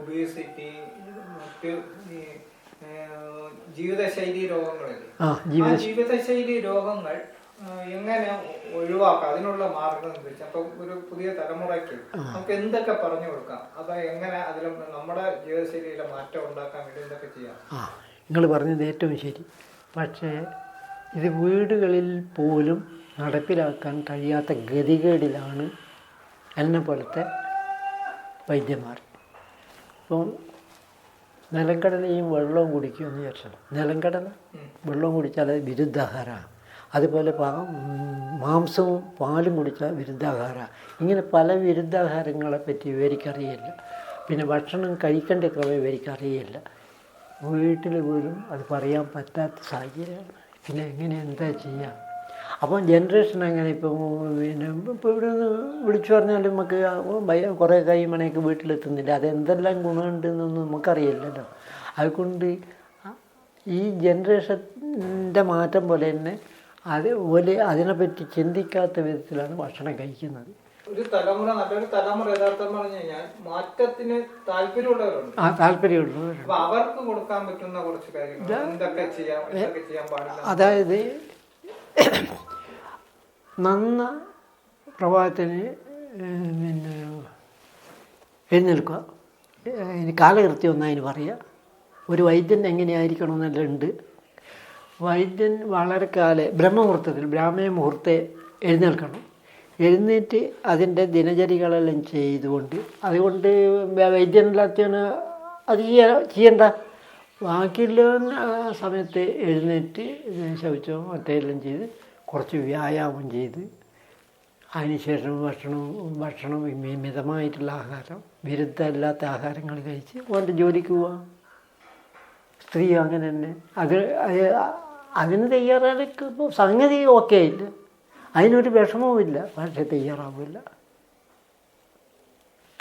Obesity മറ്റ് ജീവിതശൈലി രോഗങ്ങളില്ലേ? ആ ജീവിതശൈലി രോഗങ്ങൾ എങ്ങനെ ഒഴിവാക്കാം? അതിനുള്ള മാർഗം എന്ന് വെച്ചാൽ അപ്പൊ ഒരു പുതിയ തലമുറയ്ക്ക് നമുക്ക് എന്തൊക്കെ പറഞ്ഞു കൊടുക്കാം? അത് എങ്ങനെ അതിൽ നമ്മുടെ ജീവിതശൈലിയിലെ മാറ്റം ഉണ്ടാക്കാൻ വേണ്ടി എന്തൊക്കെ ചെയ്യാം? നിങ്ങൾ പറഞ്ഞത് ഏറ്റവും ശരി. പക്ഷേ ഇത് വീടുകളിൽ പോലും നടപ്പിലാക്കാൻ കഴിയാത്ത ഗതികേടിലാണ് എന്നെ പോലത്തെ വൈദ്യന്മാർ. ഇപ്പം നിലങ്കടലയും വെള്ളവും കുടിക്കുമെന്ന് വിചാരിച്ചത് നിലങ്കടല വെള്ളവും കുടിച്ചാൽ അത് വിരുദ്ധാഹാരമാണ്. അതുപോലെ മാംസവും പാലും കുടിച്ചാൽ വിരുദ്ധാഹാരമാണ്. ഇങ്ങനെ പല വിരുദ്ധാഹാരങ്ങളെ പറ്റി ഇവർക്കറിയില്ല പിന്നെ ഭക്ഷണം കഴിക്കേണ്ട ക്രമം ഇവർക്കറിയില്ല വീട്ടിൽ പോലും അത് പറയാൻ പറ്റാത്ത സാഹചര്യമാണ്. പിന്നെ എങ്ങനെ എന്താ ചെയ്യുക അപ്പം ജനറേഷൻ അങ്ങനെ ഇപ്പം പിന്നെ ഇപ്പോൾ ഇവിടെ നിന്ന് വിളിച്ചു പറഞ്ഞാലും നമുക്ക് ഭയ കുറേ കൈമണയൊക്കെ വീട്ടിലെത്തുന്നില്ല. അതെന്തെല്ലാം ഗുണമുണ്ടെന്നൊന്നും നമുക്കറിയില്ലല്ലോ. അതുകൊണ്ട് ഈ ജനറേഷന്റെ മാറ്റം പോലെ തന്നെ അതുപോലെ അതിനെപ്പറ്റി ചിന്തിക്കാത്ത വിധത്തിലാണ് ഭക്ഷണം കഴിക്കുന്നത്. ഒരു തലമുറ നല്ലൊരു തലമുറ യഥാർത്ഥം പറഞ്ഞു കഴിഞ്ഞാൽ മാറ്റത്തിന് താല്പര്യമുള്ളവരുണ്ട്. ആ താല്പര്യമുള്ളവർ അപ്പൊ അവർക്ക് കൊടുക്കാൻ പറ്റുന്ന കുറച്ച് കാര്യങ്ങൾ എന്തൊക്കെ ചെയ്യാം എന്തൊക്കെ ചെയ്യാൻ പാടില്ല. അതായത് നന്ന പ്രഭാതത്തിന് പിന്നെ എഴുന്നേൽക്കുക. ഇനി കാലകൃത്യം ഒന്നതിന് പറയുക ഒരു വൈദ്യൻ എങ്ങനെയായിരിക്കണം എന്നെല്ലാം ഉണ്ട്. വൈദ്യൻ വളരെ കാലം ബ്രഹ്മമുഹൂർത്തത്തിൽ ബ്രാഹ്മണ മുഹൂർത്തെ എഴുന്നേൽക്കണം. എഴുന്നേറ്റ് അതിന്റെ ദിനചര്യകളെല്ലാം ചെയ്തുകൊണ്ട് അതുകൊണ്ട് വൈദ്യനില്ലാത്തവന് അത് ചെയ്യാ ചെയ്യണ്ട. ബാക്കിയുള്ള സമയത്ത് എഴുന്നേറ്റ് ശൗചവും മറ്റെല്ലാം ചെയ്ത് കുറച്ച് വ്യായാമം ചെയ്ത് അതിനുശേഷം ഭക്ഷണവും ഭക്ഷണം മി- മിതമായിട്ടുള്ള ആഹാരം വിരുദ്ധമല്ലാത്ത ആഹാരങ്ങൾ കഴിച്ച് ഓന്റെ ജോലിക്ക് പോവാം. സ്ത്രീ അങ്ങനെ തന്നെ. അത് അത് അതിന് തയ്യാറെടുക്കുമ്പോൾ സംഗതി ഓക്കെ ഇല്ല. അതിനൊരു വിഷമവുമില്ല. പക്ഷെ തയ്യാറാവില്ല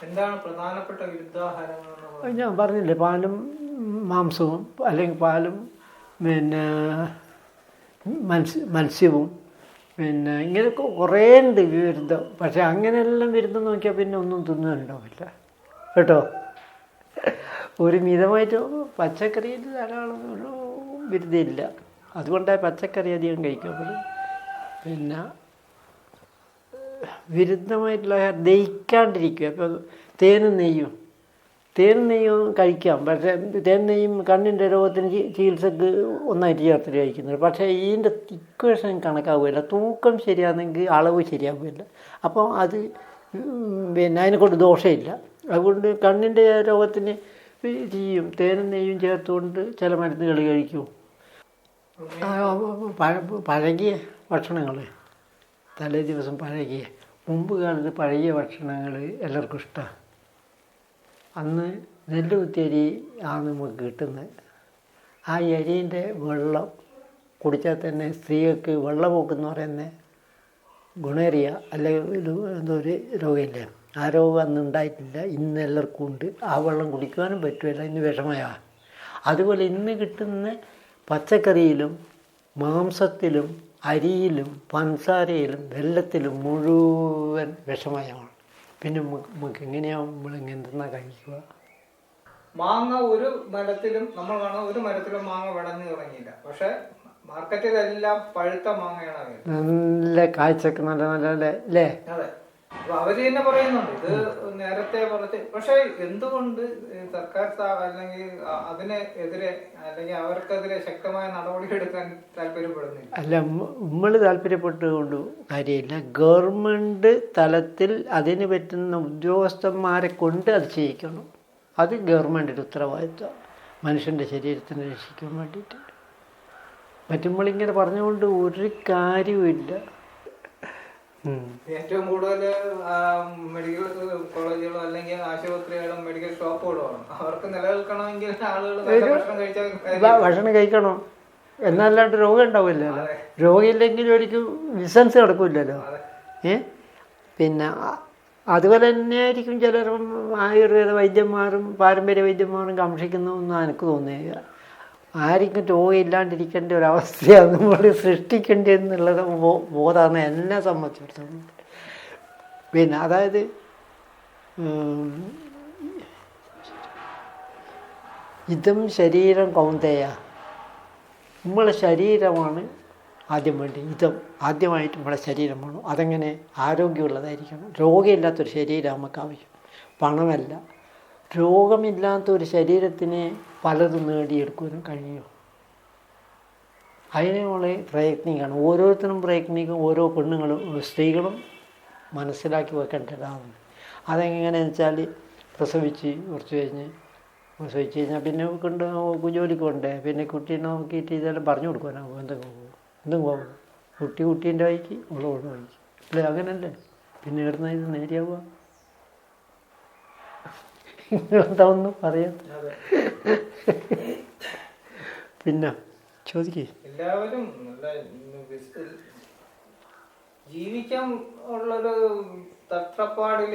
എന്താണ് പ്രധാനപ്പെട്ട വിരുദ്ധാഹാരങ്ങൾ എന്ന് പറയുന്നത്? ഞാൻ പറഞ്ഞില്ലേ പാലും മാംസവും അല്ലെങ്കിൽ പാലും പിന്നെ മത്സ്യ മത്സ്യവും. പിന്നെ ഇങ്ങനെ കൊ- കുറേ ഉണ്ട് വിരുദ്ധം പക്ഷെ അങ്ങനെയെല്ലാം വിരുദ്ധം നോക്കിയാൽ പിന്നെ ഒന്നും തിന്നുന്നുണ്ടാവില്ല കേട്ടോ? ഒരു മിതമായിട്ട് പച്ചക്കറിയിൽ ധാരാളം ഒരു വിരുദ്ധയില്ല അതുകൊണ്ടാണ് പച്ചക്കറി അധികം കഴിക്കുന്നത് പിന്നെ വിരുദ്ധമായിട്ടുള്ള ദഹിക്കാണ്ടിരിക്കുക. അപ്പോൾ തേനും നെയ്യും. നെയ്യും കഴിക്കാം. പക്ഷേ തേൻ നെയ്യും കണ്ണിന്റെ രോഗത്തിന് ചികിത്സക്ക് ഒന്നായിട്ട് ചേർത്തിട്ട് കഴിക്കുന്നത് പക്ഷേ ഇതിന്റെ ഇക്വേഷൻ കണക്കാവില്ല തൂക്കം ശരിയാണെങ്കിൽ അളവ് ശരിയാവില്ല അപ്പോൾ അത് പിന്നെ അതിനെക്കൊണ്ട് ദോഷമില്ല. അതുകൊണ്ട് കണ്ണിന്റെ രോഗത്തിന് ചെയ്യും തേനും നെയ്യും ചേർത്തുകൊണ്ട് ചില മരുന്നുകൾ കഴിക്കും. പഴകിയ ഭക്ഷണങ്ങൾ. തലേ ദിവസം പഴകിയ മുമ്പ് കാലത്ത് പഴകിയ ഭക്ഷണങ്ങൾ എല്ലാവർക്കും ഇഷ്ടമാണ്. അന്ന് നെല്ല് കുത്തിയരി ആണ് നമുക്ക് കിട്ടുന്നത്. ആ അരീന്റെ വെള്ളം കുടിച്ചാൽ തന്നെ സ്ത്രീകൾക്ക് വെള്ളപോക്കെന്ന് പറയുന്ന ഗുണേറിയ അല്ലെങ്കിൽ എന്തോ ഒരു രോഗമില്ലേ? ആ രോഗം അന്ന് ഉണ്ടായിട്ടില്ല. ഇന്ന് എല്ലാവർക്കും ഉണ്ട്. ആ വെള്ളം കുടിക്കുവാനും പറ്റുമല്ല. ഇന്ന് വിഷമയാ അതുപോലെ ഇന്ന് കിട്ടുന്ന പച്ചക്കറിയിലും മാംസത്തിലും അരിയിലും പഞ്ചസാരയിലും വെള്ളത്തിലും മുഴുവൻ വിഷമയമാണ്. പിന്നെ നമുക്ക് നമുക്ക് നമ്മൾ എങ്ങനെ കഴിക്കുക? മാങ്ങ ഒരു മരത്തിലും നമ്മൾ കാണാം ഒരു മരത്തിലും മാങ്ങ വിളഞ്ഞു തുടങ്ങിയില്ല. പക്ഷെ മാർക്കറ്റിലെല്ലാം പഴുത്ത മാങ്ങയാണ് നല്ല കാഴ്ചക്ക് നല്ല നല്ല അല്ലേ? അതെ. അവർ തന്നെ പറയുന്നുണ്ട്. ഇത് നേരത്തെ പറഞ്ഞ പക്ഷെ എന്തുകൊണ്ട് സർക്കാർ അല്ലെങ്കിൽ അതിനെതിരെ അല്ലെങ്കിൽ അവർക്കെതിരെ ശക്തമായ നടപടി എടുക്കാൻ താല്പര്യപ്പെടുന്നില്ല? അല്ല നമ്മൾ താല്പര്യപ്പെട്ടുകൊണ്ട് കാര്യമില്ല. ഗവൺമെന്റ് തലത്തിൽ അതിന് പറ്റുന്ന ഉദ്യോഗസ്ഥന്മാരെ കൊണ്ട് അത് ചെയ്യിക്കണം. അത് ഗവൺമെന്റിന്റെ ഉത്തരവാദിത്വം. മനുഷ്യന്റെ ശരീരത്തിനെ രക്ഷിക്കാൻ വേണ്ടിയിട്ട്. മറ്റുമ്മളിങ്ങനെ പറഞ്ഞുകൊണ്ട് ഒരു കാര്യവുമില്ല. ഏറ്റവും കൂടുതൽ മെഡിക്കൽ കോളേജുകളും അല്ലെങ്കിൽ ആശുപത്രികളും മെഡിക്കൽ ഷോപ്പുകളോ അവർക്ക് നിലനിൽക്കണമെങ്കിൽ ആളുകൾ ഭക്ഷണം കഴിച്ചാൽ ഭക്ഷണം കഴിക്കണം? എന്നല്ലാണ്ട് രോഗം ഉണ്ടാവില്ലല്ലോ. രോഗമില്ലെങ്കിൽ ഒരിക്കലും ബിസിനസ് നടക്കില്ലല്ലോ. ഏ? പിന്നെ അതുപോലെ തന്നെ ആയിരിക്കും ചിലർ ആയുർവേദ വൈദ്യന്മാരും പാരമ്പര്യ വൈദ്യന്മാരും കാക്ഷിക്കുന്നതെന്ന് എനിക്ക് തോന്നിയത്. ആർക്കും രോഗമില്ലാണ്ടിരിക്കേണ്ട ഇല്ലാണ്ടിരിക്കേണ്ട അവസ്ഥയാണ് നമ്മൾ സൃഷ്ടിക്കേണ്ടതെന്നുള്ളത് ബോധമാണ് എന്നെ സംബന്ധിച്ചിടത്തോളം. പിന്നെ അതായത് ഇതും ശരീരം കൗന്തേയ. നമ്മളെ ശരീരമാണ് ആദ്യം വേണ്ടി ഇതും ആദ്യമായിട്ട് നമ്മളെ ശരീരം വേണം. അതെങ്ങനെ? ആരോഗ്യമുള്ളതായിരിക്കണം. രോഗമില്ലാത്തൊരു ശരീരം നമുക്ക് ആവശ്യം പണമല്ല. രോഗമില്ലാത്ത ഒരു ശരീരത്തിന് പലതും നേടിയെടുക്കാനും കഴിയും അതിനെ നമ്മൾ പ്രയത്നിക്കണം. ഓരോരുത്തരും പ്രയത്നിക്കും ഓരോ പെണ്ണുങ്ങളും സ്ത്രീകളും മനസ്സിലാക്കി വെക്കേണ്ടതാണ്. അതെങ്ങനെയാണെന്ന് വെച്ചാൽ പ്രസവിച്ച് കുറച്ച് കഴിഞ്ഞ് പ്രസവിച്ച് കഴിഞ്ഞാൽ പിന്നെ കൊണ്ട് ജോലിക്ക് കൊണ്ടേ പിന്നെ കുട്ടീനെ നോക്കിയിട്ട് ഇതെല്ലാം പറഞ്ഞു കൊടുക്കാനാവും എന്തെങ്കിലും പോകും എന്തും പോകും കുട്ടി കുട്ടീന്റെ വഴിക്ക് ഉള്ള വഴിക്ക്. അല്ലേ? അങ്ങനല്ലേ? പിന്നെ ഇടുന്ന ഇത് നേരിയാവുക നിങ്ങളെന്താ ഒന്നും പറയാം പിന്നെ ചോദിക്കേ. എല്ലാവരും ജീവിക്കാൻ ഉള്ളൊരു തത്രപ്പാടിൽ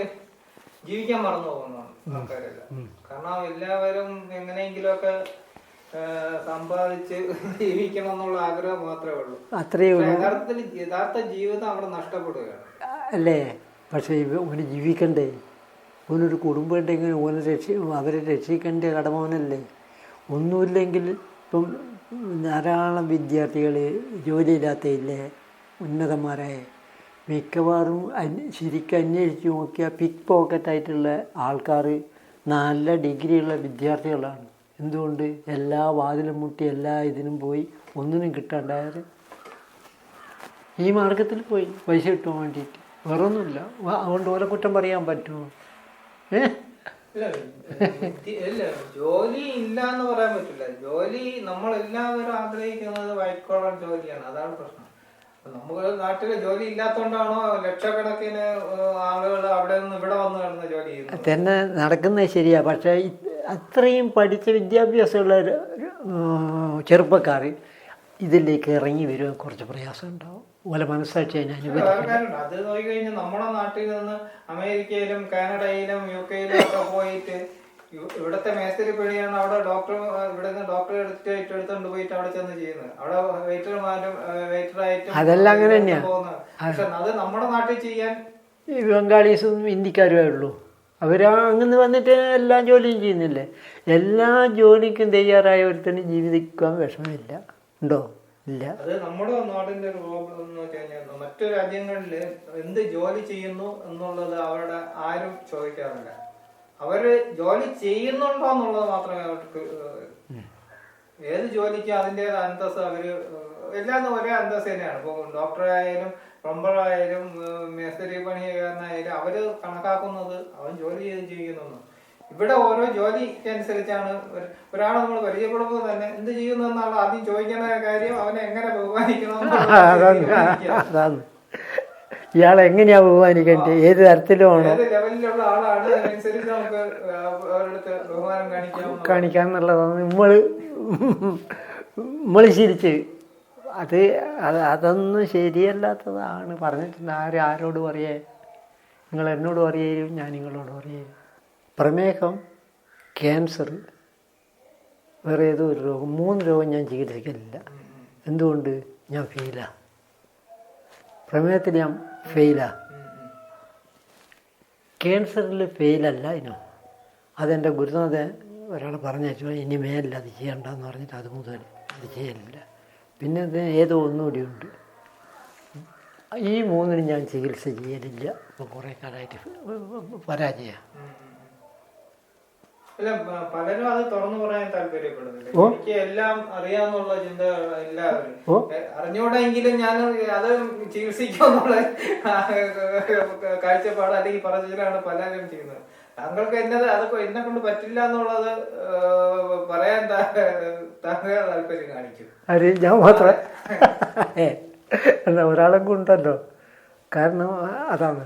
ജീവിക്കാൻ മറന്നു പോകുന്നതാണ് ആൾക്കാരെല്ലാം. കാരണം എല്ലാവരും എങ്ങനെയെങ്കിലുമൊക്കെ സമ്പാദിച്ച് ജീവിക്കണം എന്നുള്ള ആഗ്രഹം മാത്രമേ ഉള്ളൂ. അത്രയേ ഉള്ളൂ. യഥാർത്ഥത്തിൽ യഥാർത്ഥ ജീവിതം അവിടെ നഷ്ടപ്പെടുകയാണ്. അല്ലേ? പക്ഷേ ഇവന് ജീവിക്കണ്ടേ? ഓനൊരു കുടുംബം ഉണ്ടെങ്കിൽ ഓനെ രക്ഷി അവരെ രക്ഷിക്കേണ്ട കടമോനല്ലേ ഒന്നുമില്ലെങ്കിൽ ഇപ്പം ധാരാളം വിദ്യാർത്ഥികൾ ജോലിയില്ലാത്തയില്ലേ ഉന്നതന്മാരായ മിക്കവാറും ശരിക്കും അന്വേഷിച്ച് നോക്കിയാൽ പിക്ക് പോക്കറ്റായിട്ടുള്ള ആൾക്കാർ നല്ല ഡിഗ്രിയുള്ള വിദ്യാർത്ഥികളാണ്. എന്തുകൊണ്ട്? എല്ലാ വാതിലും മുട്ടി എല്ലാ ഇതിനും പോയി ഒന്നിനും കിട്ടാണ്ടായത്. ഈ മാർഗത്തിൽ പോയി പൈസ കിട്ടുവാൻ വേണ്ടിയിട്ട്. വേറൊന്നുമില്ല. അതുകൊണ്ട് ഓലെ കുറ്റം പറയാൻ പറ്റുമോ ഏ ഇല്ല, വിദ്യ- ഇല്ല ജോലി ഇല്ല എന്ന് പറയാൻ പറ്റില്ല. ജോലി നമ്മൾ എല്ലാവരും ആഗ്രഹിക്കുന്നത് വൈറ്റ് കോളർ ജോലിയാണ്. അതാണ് പ്രശ്നം. നമ്മൾ നാട്ടിൽ ജോലി ഇല്ലാത്തോണ്ടാണോ ലക്ഷക്കണക്കിന് ആളുകൾ അവിടെ നിന്ന് ഇവിടെ വന്ന് കിടന്ന് ജോലി തന്നെ നടക്കുന്നത് ശരിയാ. പക്ഷേ അത്രയും പഠിച്ച വിദ്യാഭ്യാസമുള്ള ചെറുപ്പക്കാർ ഇതിലേക്ക് ഇറങ്ങി വരുവാൻ കുറച്ച് പ്രയാസം ഉണ്ടാവും. ഓലെ മനസ്സാക്ഷി അതിന് അത് നോക്കിക്കഴിഞ്ഞാൽ നമ്മുടെ നാട്ടിൽ നിന്ന് അമേരിക്കയിലും കാനഡയിലും യു കെയിലും ഒക്കെ പോയിട്ട് ഇവിടത്തെ മേസ്തിരി പണിയാണ് അവിടെ ഡോക്ടർ ഇവിടെ നിന്ന് ഡോക്ടറെ എടുത്തിട്ട് എടുത്തോണ്ട് പോയിട്ട് അവിടെ ചെന്ന് ചെയ്യുന്നത്. അവിടെ വെയിറ്റർമാരും വെയിറ്ററായിട്ടും അതെല്ലാം അങ്ങനെ തന്നെയാണ് പക്ഷെ അത് നമ്മുടെ നാട്ടിൽ ചെയ്യാൻ ഈ ബംഗാളീസും ഹിന്ദിക്കാരുമേ ഉള്ളൂ. അവർ അങ്ങനെ വന്നിട്ട് എല്ലാ ജോലിയും ചെയ്യുന്നില്ലേ? എല്ലാ ജോലിക്കും തയ്യാറായ ഒരുത്തന് ജീവിക്കാൻ വിഷമമില്ല. ഉണ്ടോ? ഇല്ല. അത് നമ്മുടെ നാടിന്റെ ഒരു പ്രോബ്ലം എന്ന് വെച്ച് കഴിഞ്ഞാൽ മറ്റു രാജ്യങ്ങളിൽ എന്ത് ജോലി ചെയ്യുന്നു എന്നുള്ളത് അവരുടെ ആരും ചോദിക്കാറില്ല. അവർ ജോലി ചെയ്യുന്നുണ്ടോ എന്നുള്ളത് മാത്രമേ അവർക്ക് ഏത് ജോലിക്കും അതിന്റെ അന്തസ് അവർ എല്ലാം ഒരേ അന്തസ് തന്നെയാണ്. ഇപ്പൊ ഡോക്ടറായാലും പ്ലംബറായാലും മേസ്തിരി പണിക്കാരനായാലും അവർ കണക്കാക്കുന്നത് അവൻ ജോലി ചെയ്ത് ജീവിക്കുന്നു ഇവിടെ ഓരോ ജോലിക്ക് അനുസരിച്ചാണ് ഒരു- ഒരാളെ നമ്മൾ പരിചയപ്പെടുമ്പോൾ തന്നെ എന്ത് ചെയ്യുന്നു എന്നുള്ള ആദ്യം ചോദിക്കുന്ന കാര്യം അവനെ എങ്ങനെ ബഹുമാനിക്കണം ഇയാളെ എങ്ങനെയാ ബഹുമാനിക്കേണ്ടത്? ഏത് തരത്തിലുമാണ് ലെവലിലുള്ള ആളാണ് അതിനനുസരിച്ച് നമുക്ക് അവരുടെ അടുത്ത് ബഹുമാനം കാണിക്കാം എന്നുള്ളതാണ്. നമ്മൾ നമ്മൾ ശീലിച്ച് അത് അത് അതൊന്നും ശരിയല്ലാത്തതാണ്. പറഞ്ഞിട്ടുണ്ട് ആരും ആരോട് പറയേ? നിങ്ങൾ എന്നോട് പറയും ഞാൻ നിങ്ങളോട് പറയും പ്രമേഹം ക്യാൻസർ വേറെ ഏതോ ഒരു രോഗം മൂന്ന് രോഗം ഞാൻ ചികിത്സിക്കലില്ല. എന്തുകൊണ്ട്? ഞാൻ ഫെയിലാ പ്രമേഹത്തിൽ ഞാൻ ഫെയിലാ ക്യാൻസറിൽ ഫെയിലല്ല ഇനോ. അതെന്റെ ഗുരുനാഥൻ ഒരാൾ പറഞ്ഞു ഇനി മേലില്ല അത് ചെയ്യണ്ടെന്ന് പറഞ്ഞിട്ട് അത് മുതൽ അത് ചെയ്യലില്ല. പിന്നെ അതിന് ഏതോ ഒന്നുകൂടി ഉണ്ട്. ഈ മൂന്നിനും ഞാൻ ചികിത്സ ചെയ്യലില്ല. ഇപ്പം കുറേ കാലമായിട്ട് പരാജയ അല്ല പലരും അത് തുറന്നു പറയാൻ താല്പര്യപ്പെടുന്നില്ല. എനിക്ക് എല്ലാം അറിയാന്നുള്ള ചിന്ത എല്ലാവരും. അറിഞ്ഞൂടെങ്കിലും ഞാൻ അത് ചികിത്സിക്കാന്നുള്ള കാഴ്ചപ്പാട് അല്ലെങ്കിൽ പറഞ്ഞതിലാണ് പലരും ചെയ്യുന്നത്. താങ്കൾക്ക് എന്നത് അതൊക്കെ എന്നെ കൊണ്ട് പറ്റില്ല എന്നുള്ളത് പറയാൻ താങ്കൾ താല്പര്യം കാണിക്കും. ഞാൻ മാത്രം? എന്നാ ഒരാളെ കൊണ്ടല്ലോ കാരണം അതാണ്.